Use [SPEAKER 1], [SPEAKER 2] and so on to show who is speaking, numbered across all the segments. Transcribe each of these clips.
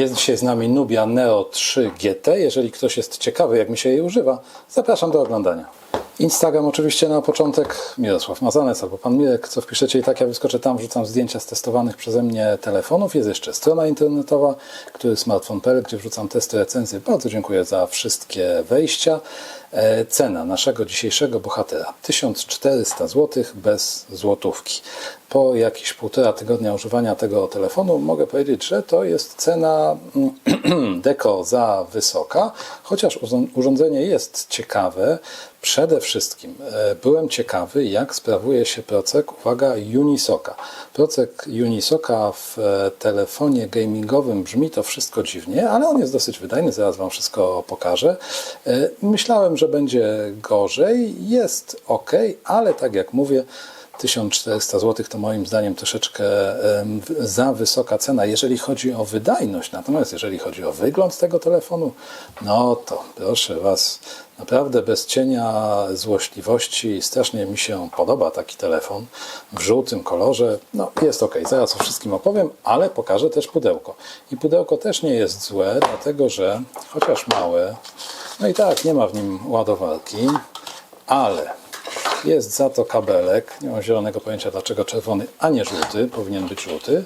[SPEAKER 1] Jest dzisiaj z nami Nubia Neo 3 GT. Jeżeli ktoś jest ciekawy, jak mi się jej używa, zapraszam do oglądania. Instagram oczywiście na początek Mirosław Mazanec albo Pan Mirek, co wpiszecie i tak ja wyskoczę tam, wrzucam zdjęcia z testowanych przeze mnie telefonów. Jest jeszcze strona internetowa, który smartphone.pl, gdzie wrzucam testy, recenzje. Bardzo dziękuję za wszystkie wejścia. E, Cena naszego dzisiejszego bohatera 1400 zł bez złotówki. Po jakieś półtora tygodnia używania tego telefonu mogę powiedzieć, że to jest cena mm, deko za wysoka, chociaż urząd- urządzenie jest ciekawe. Przede wszystkim e, byłem ciekawy, jak sprawuje się procek, uwaga, Unisoka. Procek Unisoka w e, telefonie gamingowym brzmi to wszystko dziwnie, ale on jest dosyć wydajny, zaraz Wam wszystko pokażę. Myślałem, że będzie gorzej, jest ok, ale tak jak mówię, 1400 zł to moim zdaniem troszeczkę za wysoka cena, jeżeli chodzi o wydajność. Natomiast jeżeli chodzi o wygląd tego telefonu, no to proszę Was, naprawdę bez cienia złośliwości, strasznie mi się podoba taki telefon w żółtym kolorze. No jest ok, zaraz o wszystkim opowiem, ale pokażę też pudełko. I pudełko też nie jest złe, dlatego że chociaż małe, no i tak nie ma w nim ładowarki, ale jest za to kabelek. Nie mam zielonego pojęcia dlaczego czerwony, a nie żółty. Powinien być żółty.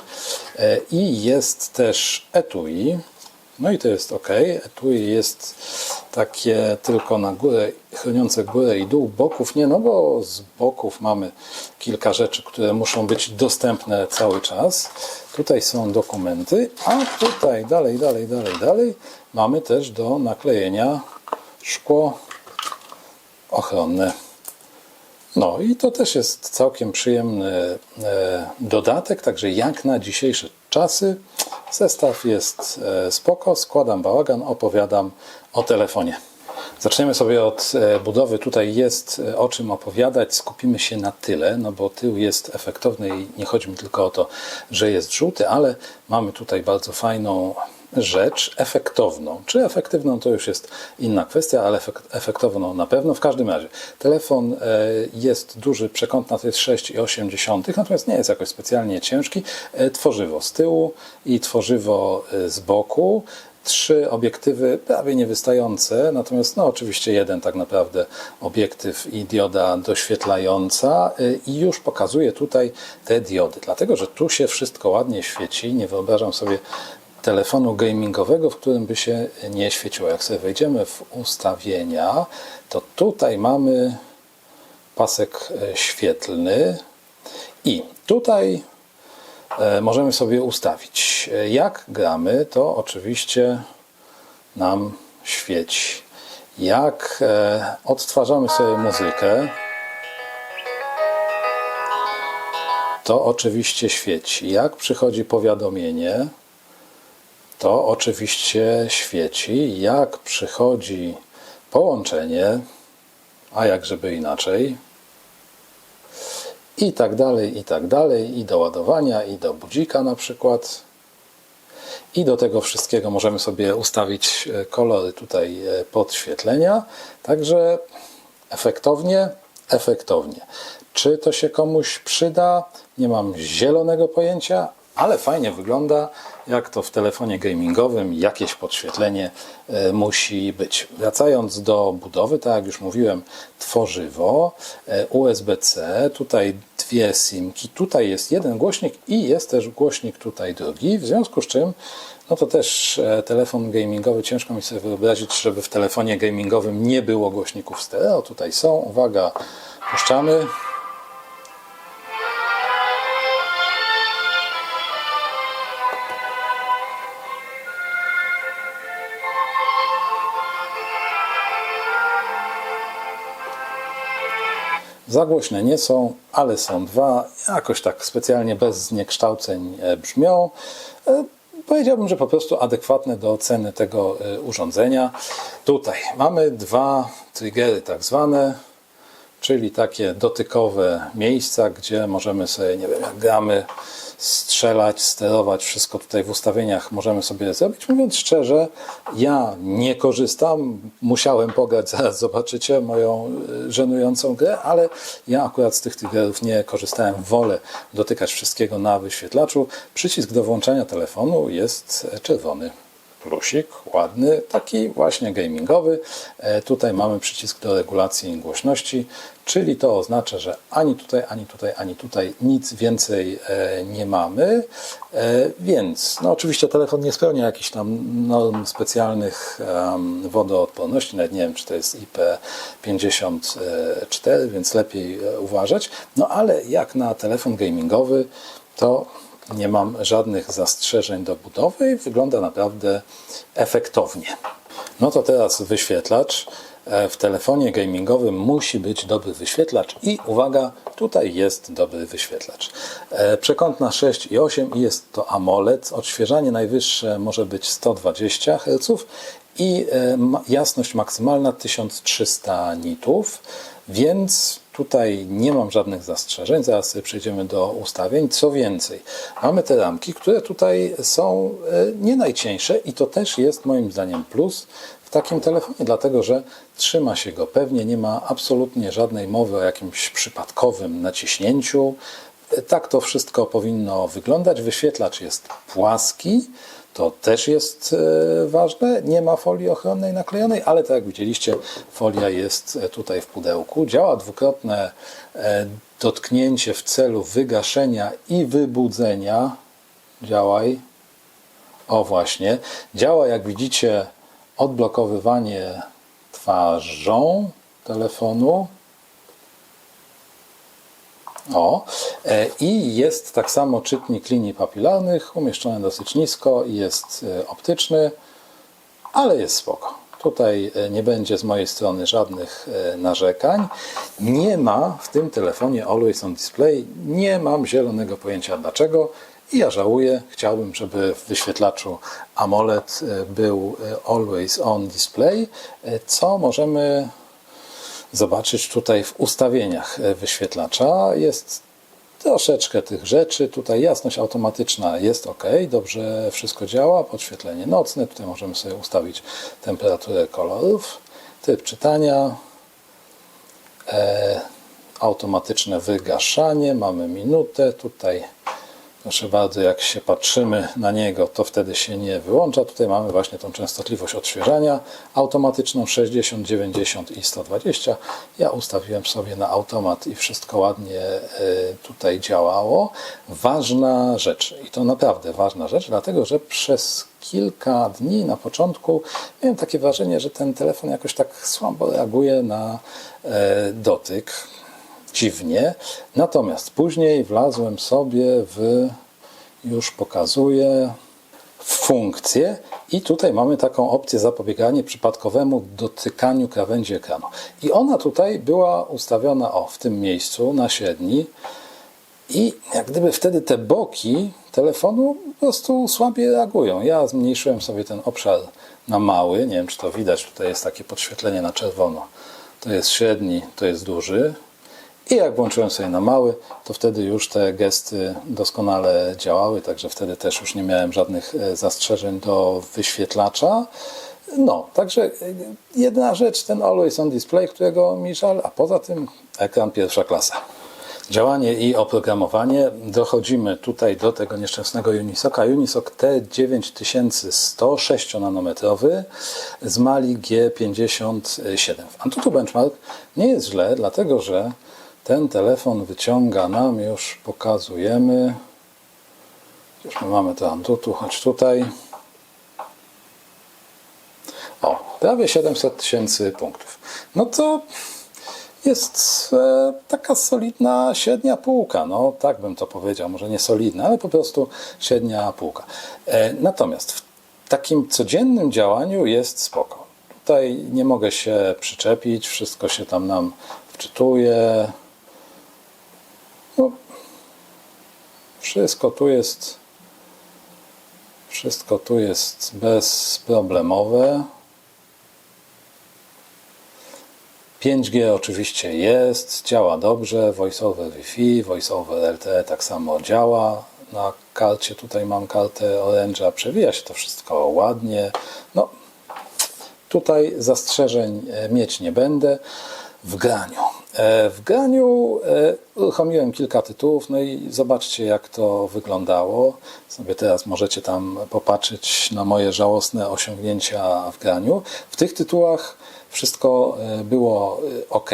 [SPEAKER 1] E, I jest też etui. No i to jest ok. Etui jest takie tylko na górę, chroniące górę i dół. Boków nie, no bo z boków mamy kilka rzeczy, które muszą być dostępne cały czas. Tutaj są dokumenty, a tutaj dalej, dalej, dalej, dalej mamy też do naklejenia szkło ochronne. No i to też jest całkiem przyjemny e, dodatek, także jak na dzisiejsze czasy zestaw jest e, spoko, składam bałagan, opowiadam o telefonie. Zaczniemy sobie od e, budowy. Tutaj jest o czym opowiadać. Skupimy się na tyle, no bo tył jest efektowny i nie chodzi mi tylko o to, że jest żółty, ale mamy tutaj bardzo fajną rzecz efektowną. Czy efektywną to już jest inna kwestia, ale efek- efektowną na pewno. W każdym razie telefon e, jest duży, przekątna to jest 6,8, natomiast nie jest jakoś specjalnie ciężki. E, Tworzywo z tyłu i tworzywo e, z boku. Trzy obiektywy prawie niewystające, natomiast no oczywiście jeden tak naprawdę obiektyw i dioda doświetlająca i już pokazuje tutaj te diody. Dlatego, że tu się wszystko ładnie świeci. Nie wyobrażam sobie telefonu gamingowego, w którym by się nie świeciło. Jak sobie wejdziemy w ustawienia, to tutaj mamy pasek e, świetlny i tutaj e, możemy sobie ustawić. E, Jak gramy, to oczywiście nam świeci. Jak odtwarzamy sobie muzykę, to oczywiście świeci. Jak przychodzi powiadomienie, to oczywiście świeci. Jak przychodzi połączenie, a jak żeby inaczej, i tak dalej, i tak dalej, i do ładowania, i do budzika na przykład. I do tego wszystkiego możemy sobie ustawić e, kolory tutaj e, podświetlenia. Także efektownie, efektownie. Czy to się komuś przyda? Nie mam zielonego pojęcia, ale fajnie wygląda, jak to w telefonie gamingowym jakieś podświetlenie e, musi być. Wracając do budowy, tak jak już mówiłem, tworzywo, e, USB-C, tutaj dwie simki, tutaj jest jeden głośnik i jest też głośnik tutaj drugi, w związku z czym no to też e, telefon gamingowy, ciężko mi sobie wyobrazić, żeby w telefonie gamingowym nie było głośników stereo. Tutaj są, uwaga, puszczamy. Za głośne nie są, ale są dwa. Jakoś tak specjalnie bez zniekształceń e, brzmią. E, Powiedziałbym, że po prostu adekwatne do ceny tego e, urządzenia. Tutaj mamy dwa triggery, tak zwane, czyli takie dotykowe miejsca, gdzie możemy sobie, nie wiem, jak gramy, strzelać, sterować, wszystko tutaj w ustawieniach możemy sobie zrobić. Mówiąc szczerze, ja nie korzystam, musiałem pograć, zaraz zobaczycie moją y, żenującą grę, ale ja akurat z tych triggerów nie korzystałem, wolę dotykać wszystkiego na wyświetlaczu. Przycisk do włączania telefonu jest czerwony. plusik, ładny, taki właśnie gamingowy. E, Tutaj mamy przycisk do regulacji głośności, czyli to oznacza, że ani tutaj, ani tutaj, ani tutaj nic więcej e, nie mamy. E, Więc, no oczywiście telefon nie spełnia jakichś tam norm specjalnych wodoodporności, nawet nie wiem, czy to jest IP54, więc lepiej e, uważać. No ale jak na telefon gamingowy, to nie mam żadnych zastrzeżeń do budowy i wygląda naprawdę efektownie. No to teraz wyświetlacz. E, W telefonie gamingowym musi być dobry wyświetlacz i uwaga, tutaj jest dobry wyświetlacz. E, Przekątna 6 i 8 i jest to AMOLED. Odświeżanie najwyższe może być 120 Hz i e, jasność maksymalna 1300 nitów, więc tutaj nie mam żadnych zastrzeżeń. Zaraz przejdziemy do ustawień. Co więcej, mamy te ramki, które tutaj są nie najcieńsze i to też jest moim zdaniem plus takim telefonie, dlatego że trzyma się go pewnie, nie ma absolutnie żadnej mowy o jakimś przypadkowym naciśnięciu. Tak to wszystko powinno wyglądać. Wyświetlacz jest płaski. To też jest e, ważne. Nie ma folii ochronnej naklejonej, ale tak jak widzieliście, folia jest e, tutaj w pudełku. Działa dwukrotne e, dotknięcie w celu wygaszenia i wybudzenia. Działaj. O właśnie. Działa, jak widzicie, odblokowywanie twarzą telefonu. O, e, i jest tak samo czytnik linii papilarnych, umieszczony dosyć nisko i jest e, optyczny, ale jest spoko. Tutaj e, nie będzie z mojej strony żadnych narzekań. Nie ma w tym telefonie Always on Display. Nie mam zielonego pojęcia dlaczego. I ja żałuję. Chciałbym, żeby w wyświetlaczu AMOLED e, był e, Always on Display, e, co możemy zobaczyć tutaj w ustawieniach wyświetlacza. Jest troszeczkę tych rzeczy. Tutaj jasność automatyczna jest ok, dobrze wszystko działa. Podświetlenie nocne, tutaj możemy sobie ustawić temperaturę kolorów, typ czytania, e, automatyczne wygaszanie, mamy minutę. Tutaj Proszę bardzo, jak się patrzymy na niego, to wtedy się nie wyłącza. Tutaj mamy właśnie tą częstotliwość odświeżania automatyczną 60, 90 i 120. Ja ustawiłem sobie na automat i wszystko ładnie e, tutaj działało. Ważna rzecz, i to naprawdę ważna rzecz, dlatego że przez kilka dni na początku miałem takie wrażenie, że ten telefon jakoś tak słabo reaguje na e, dotyk dziwnie. Natomiast później wlazłem sobie w, już pokazuję, funkcję i tutaj mamy taką opcję zapobieganie przypadkowemu dotykaniu krawędzi ekranu. I ona tutaj była ustawiona o, w tym miejscu, na średni i jak gdyby wtedy te boki telefonu po prostu słabiej reagują. Ja zmniejszyłem sobie ten obszar na mały, nie wiem czy to widać, tutaj jest takie podświetlenie na czerwono. To jest średni, to jest duży. I jak włączyłem sobie na mały, to wtedy już te gesty doskonale działały, także wtedy też już nie miałem żadnych e, zastrzeżeń do wyświetlacza. No, także e, jedna rzecz, ten Always on Display, którego mi żal, a poza tym ekran pierwsza klasa. Działanie i oprogramowanie. Dochodzimy tutaj do tego nieszczęsnego Unisoca. Unisoc T9100 6-nanometrowy z Mali G57. W Antutu Benchmark nie jest źle, dlatego że ten telefon wyciąga nam, już pokazujemy. Już my mamy to Antutu, choć tutaj. O, prawie 700 tysięcy punktów. No to jest e, taka solidna średnia półka. No, tak bym to powiedział. Może nie solidna, ale po prostu średnia półka. E, natomiast w takim codziennym działaniu jest spoko. Tutaj nie mogę się przyczepić, wszystko się tam nam wczytuje. No, wszystko tu jest wszystko tu jest bezproblemowe. 5G oczywiście jest, działa dobrze, VoiceOver Wi-Fi, VoiceOver LTE tak samo działa. Na karcie tutaj mam kartę Orange'a, przewija się to wszystko ładnie. No, tutaj zastrzeżeń e, mieć nie będę. w graniu. E, W graniu e, uruchomiłem kilka tytułów, no i zobaczcie, jak to wyglądało. Sobie teraz możecie tam popatrzeć na moje żałosne osiągnięcia w graniu. W tych tytułach wszystko e, było ok,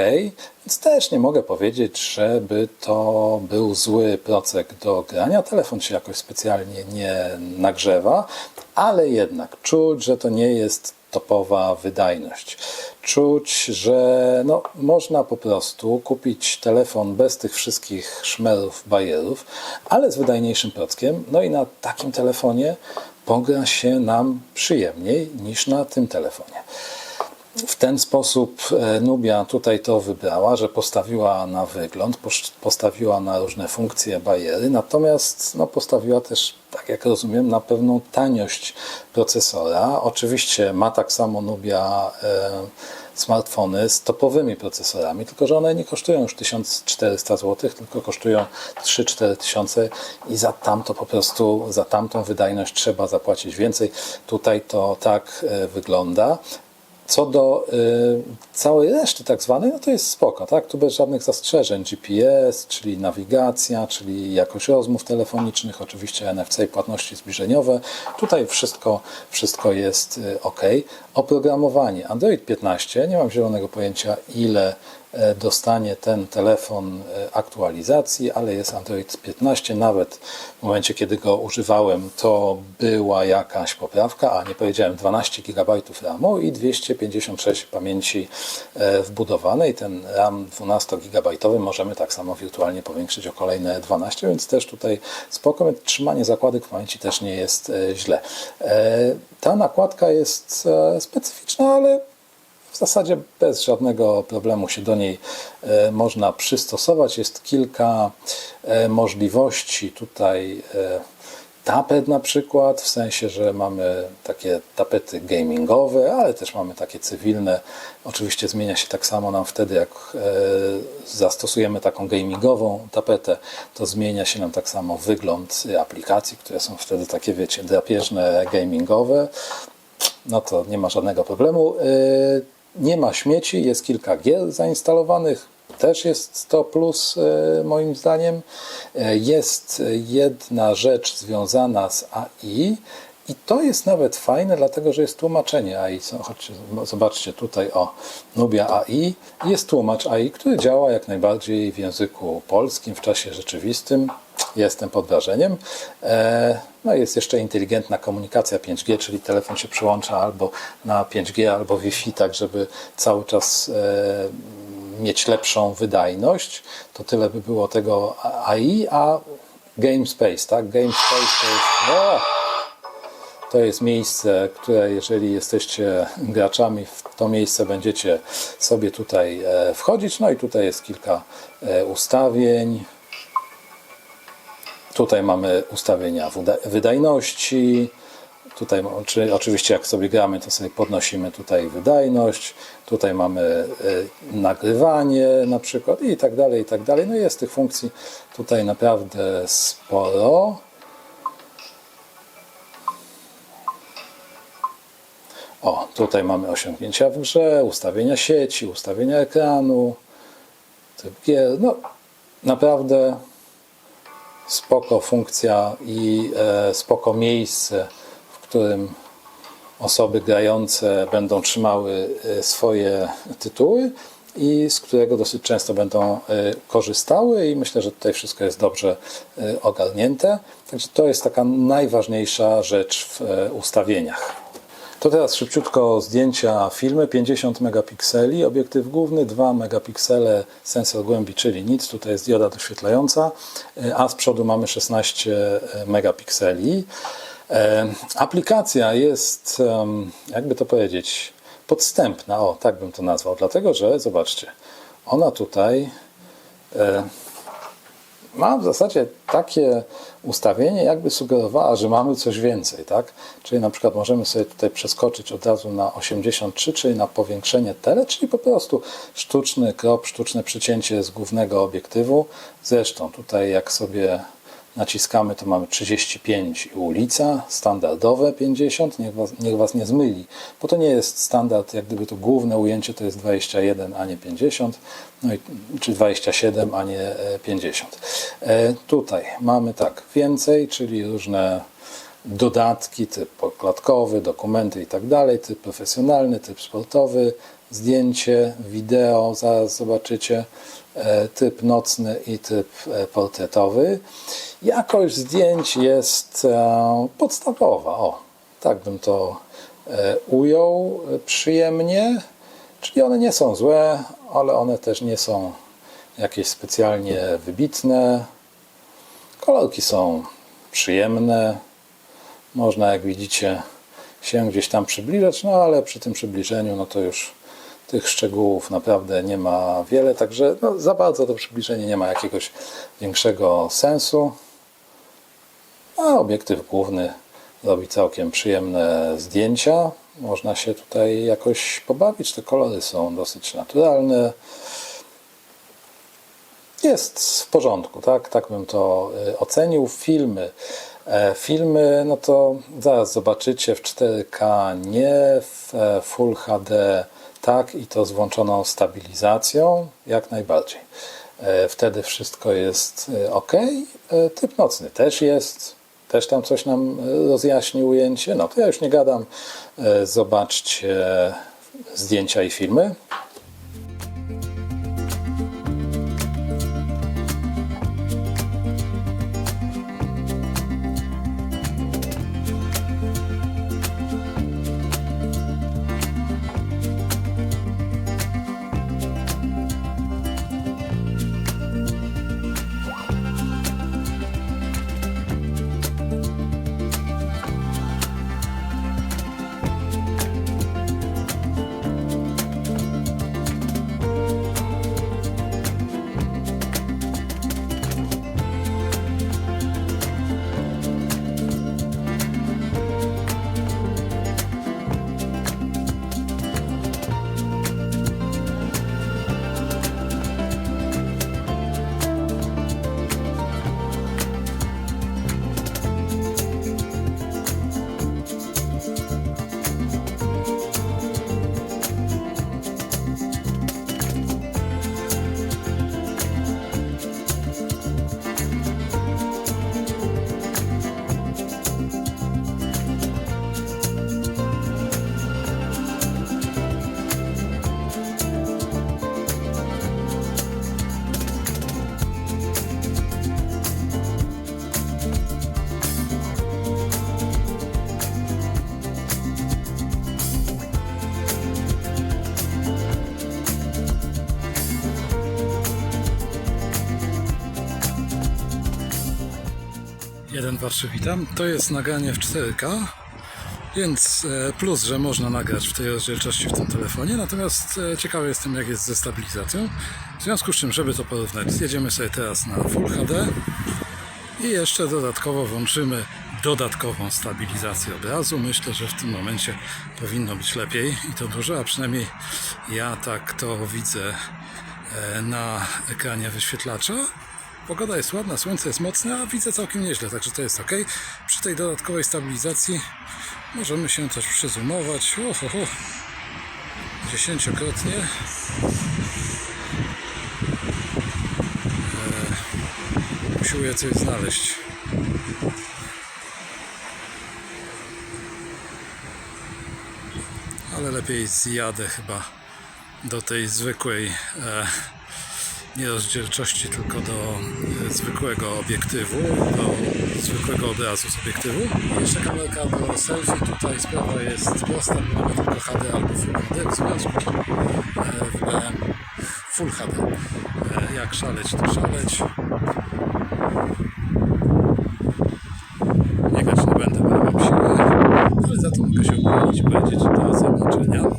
[SPEAKER 1] więc też nie mogę powiedzieć, żeby to był zły procek do grania. Telefon się jakoś specjalnie nie nagrzewa, ale jednak czuć, że to nie jest topowa wydajność. Czuć, że no, można po prostu kupić telefon bez tych wszystkich szmerów, bajerów, ale z wydajniejszym prockiem. No i na takim telefonie pogra się nam przyjemniej niż na tym telefonie. W ten sposób e, Nubia tutaj to wybrała, że postawiła na wygląd, postawiła na różne funkcje, bariery, natomiast no, postawiła też, tak jak rozumiem, na pewną taniość procesora. Oczywiście ma tak samo Nubia e, smartfony z topowymi procesorami, tylko że one nie kosztują już 1400 zł, tylko kosztują 3-4 tysiące i za tamto po prostu, za tamtą wydajność trzeba zapłacić więcej. Tutaj to tak e, wygląda. Co do y, całej reszty tak zwanej, no to jest spoko, tak? Tu bez żadnych zastrzeżeń. GPS, czyli nawigacja, czyli jakość rozmów telefonicznych, oczywiście NFC i płatności zbliżeniowe. Tutaj wszystko, wszystko jest y, ok. Oprogramowanie Android 15, nie mam zielonego pojęcia ile dostanie ten telefon e, aktualizacji, ale jest Android 15. Nawet w momencie, kiedy go używałem, to była jakaś poprawka, a nie powiedziałem 12 GB RAMu i 256 pamięci e, wbudowanej. Ten RAM 12 GB możemy tak samo wirtualnie powiększyć o kolejne 12, więc też tutaj spoko. Trzymanie zakładek w pamięci też nie jest e, źle. E, Ta nakładka jest e, specyficzna, ale w zasadzie bez żadnego problemu się do niej e, można przystosować. Jest kilka e, możliwości tutaj. e, Tapet na przykład, w sensie, że mamy takie tapety gamingowe, ale też mamy takie cywilne. Oczywiście zmienia się tak samo nam wtedy, jak zastosujemy taką gamingową tapetę, to zmienia się nam tak samo wygląd aplikacji, które są wtedy takie, wiecie, drapieżne, gamingowe no to nie ma żadnego problemu. Nie ma śmieci, jest kilka gier zainstalowanych. Też jest to plus yy, moim zdaniem. Yy, Jest jedna rzecz związana z AI i to jest nawet fajne, dlatego że jest tłumaczenie AI. Chodźcie, zobaczcie tutaj o Nubia AI. Jest tłumacz AI, który działa jak najbardziej w języku polskim w czasie rzeczywistym. Jestem pod wrażeniem. E, No jest jeszcze inteligentna komunikacja 5G, czyli telefon się przyłącza albo na 5G, albo Wi-Fi, tak żeby cały czas e, mieć lepszą wydajność. To tyle by było tego AI, a Game Space, tak? Game Space to jest... O! To jest miejsce, które jeżeli jesteście graczami, w to miejsce będziecie sobie tutaj e, wchodzić. No i tutaj jest kilka ustawień. Tutaj mamy ustawienia wyda- wydajności. Tutaj, czy, oczywiście, jak sobie gramy, to sobie podnosimy tutaj wydajność. Tutaj mamy e, nagrywanie na przykład i tak dalej, i tak dalej. No jest tych funkcji tutaj naprawdę sporo. O, tutaj mamy osiągnięcia w grze, ustawienia sieci, ustawienia ekranu, typ gier. No, naprawdę spoko funkcja i e, spoko miejsce, w którym osoby grające będą trzymały e, swoje tytuły i z którego dosyć często będą e, korzystały i myślę, że tutaj wszystko jest dobrze ogarnięte. Także to jest taka najważniejsza rzecz w ustawieniach. To teraz szybciutko zdjęcia filmy, 50 megapikseli, obiektyw główny, 2 megapiksele, sensor głębi, czyli nic, tutaj jest dioda doświetlająca, e, a z przodu mamy 16 megapikseli. E, Aplikacja jest, jakby to powiedzieć, podstępna, o tak bym to nazwał, dlatego że zobaczcie, ona tutaj e, ma w zasadzie takie ustawienie, jakby sugerowała, że mamy coś więcej, tak? Czyli na przykład możemy sobie tutaj przeskoczyć od razu na 83, czyli na powiększenie tele, czyli po prostu sztuczny krop, sztuczne przycięcie z głównego obiektywu. Zresztą tutaj jak sobie naciskamy, to mamy 35 i ulica, standardowe 50, niech was, niech was nie zmyli, bo to nie jest standard, jak gdyby to główne ujęcie to jest 21, a nie 50, no i, czy 27, a nie e, 50. E, tutaj mamy tak, więcej, czyli różne dodatki, typ podkładkowy, dokumenty i tak dalej, typ profesjonalny, typ sportowy, zdjęcie, wideo, zaraz zobaczycie, e, typ nocny i typ e, portretowy. Jakość zdjęć jest e, podstawowa, o, tak bym to e, ujął e, przyjemnie, czyli one nie są złe, ale one też nie są jakieś specjalnie wybitne. Kolorki są przyjemne, można, jak widzicie, się gdzieś tam przybliżać, no ale przy tym przybliżeniu, no to już tych szczegółów naprawdę nie ma wiele, także no, za bardzo to przybliżenie nie ma jakiegoś większego sensu. A obiektyw główny robi całkiem przyjemne zdjęcia. Można się tutaj jakoś pobawić. Te kolory są dosyć naturalne. Jest w porządku, tak? Tak bym to y, ocenił. Filmy. E, Filmy, no to zaraz zobaczycie w 4K, nie w e, Full HD, tak i to z włączoną stabilizacją, jak najbardziej. E, Wtedy wszystko jest ok. Typ nocny też jest, też tam coś nam e, rozjaśni ujęcie. No to ja już nie gadam. E, Zobaczcie zdjęcia i filmy. Jeden Warszyw witam. To jest nagranie w 4K, więc e, plus, że można nagrać w tej rozdzielczości w tym telefonie, natomiast e, ciekawy jestem jak jest ze stabilizacją. W związku z czym, żeby to porównać, zjedziemy sobie teraz na Full HD i jeszcze dodatkowo włączymy dodatkową stabilizację obrazu. Myślę, że w tym momencie powinno być lepiej i to dużo, a przynajmniej ja tak to widzę e, na ekranie wyświetlacza. Pogoda jest ładna, słońce jest mocne, a widzę całkiem nieźle, także to jest ok. Przy tej dodatkowej stabilizacji możemy się też przyzumować. Ohoho. Dziesięciokrotnie. Eee, usiłuję coś znaleźć. Ale lepiej zjadę chyba do tej zwykłej e, nie rozdzielczości, tylko do e, zwykłego obiektywu, do zwykłego obrazu z obiektywu. Jeszcze kamerka do selfie, tutaj sprawa jest prosta, bo mamy tylko HD albo Full HD, w związku czym e, wybrałem Full HD. E, jak szaleć, to szaleć. Biegać nie będę, będę miał siłę, ale za to mogę się upomnieć i powiedzieć do zobaczenia.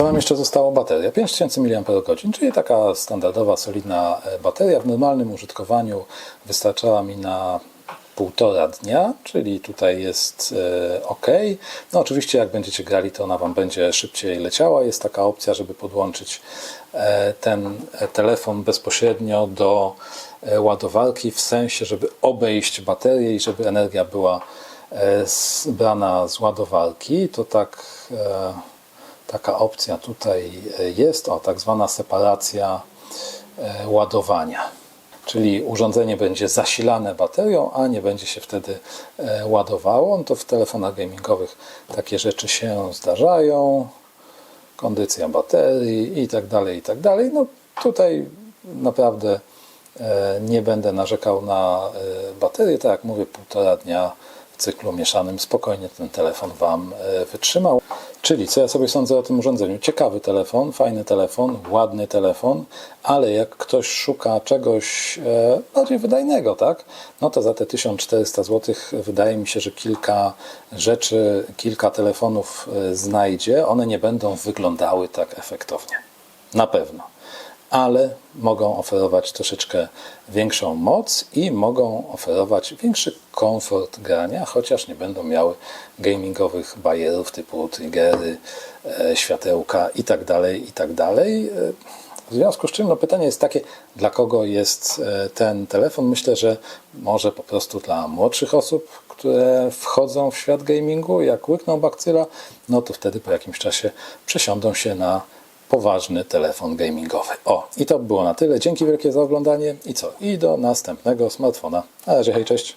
[SPEAKER 1] Co nam jeszcze zostało? Bateria. 5000 mAh, czyli taka standardowa, solidna e, bateria. W normalnym użytkowaniu wystarczała mi na półtora dnia, czyli tutaj jest e, ok. No oczywiście jak będziecie grali, to ona Wam będzie szybciej leciała. Jest taka opcja, żeby podłączyć e, ten telefon bezpośrednio do ładowarki, w sensie, żeby obejść baterię i żeby energia była e, z- ładowarki. To tak, taka opcja tutaj e, jest, o tak zwana separacja e, ładowania. Czyli urządzenie będzie zasilane baterią, a nie będzie się wtedy e, ładowało. No to w telefonach gamingowych takie rzeczy się zdarzają. Kondycja baterii i tak dalej, i tak dalej. No tutaj naprawdę nie będę narzekał na baterię. Tak jak mówię, półtora dnia w cyklu mieszanym spokojnie ten telefon Wam wytrzymał. Czyli co ja sobie sądzę o tym urządzeniu? Ciekawy telefon, fajny telefon, ładny telefon, ale jak ktoś szuka czegoś e, bardziej wydajnego, tak? No to za te 1400 zł wydaje mi się, że kilka rzeczy, kilka telefonów e, znajdzie. One nie będą wyglądały tak efektownie. Na pewno ale mogą oferować troszeczkę większą moc i mogą oferować większy komfort grania, chociaż nie będą miały gamingowych bajerów typu triggery, e, światełka itd. itd. E, W związku z czym no, pytanie jest takie, dla kogo jest e, ten telefon? Myślę, że może po prostu dla młodszych osób, które wchodzą w świat gamingu, jak łykną bakcyla, no to wtedy po jakimś czasie przesiądą się na poważny telefon gamingowy. O, i to by było na tyle. Dzięki wielkie za oglądanie i co? I do następnego smartfona. Na razie, hej, cześć.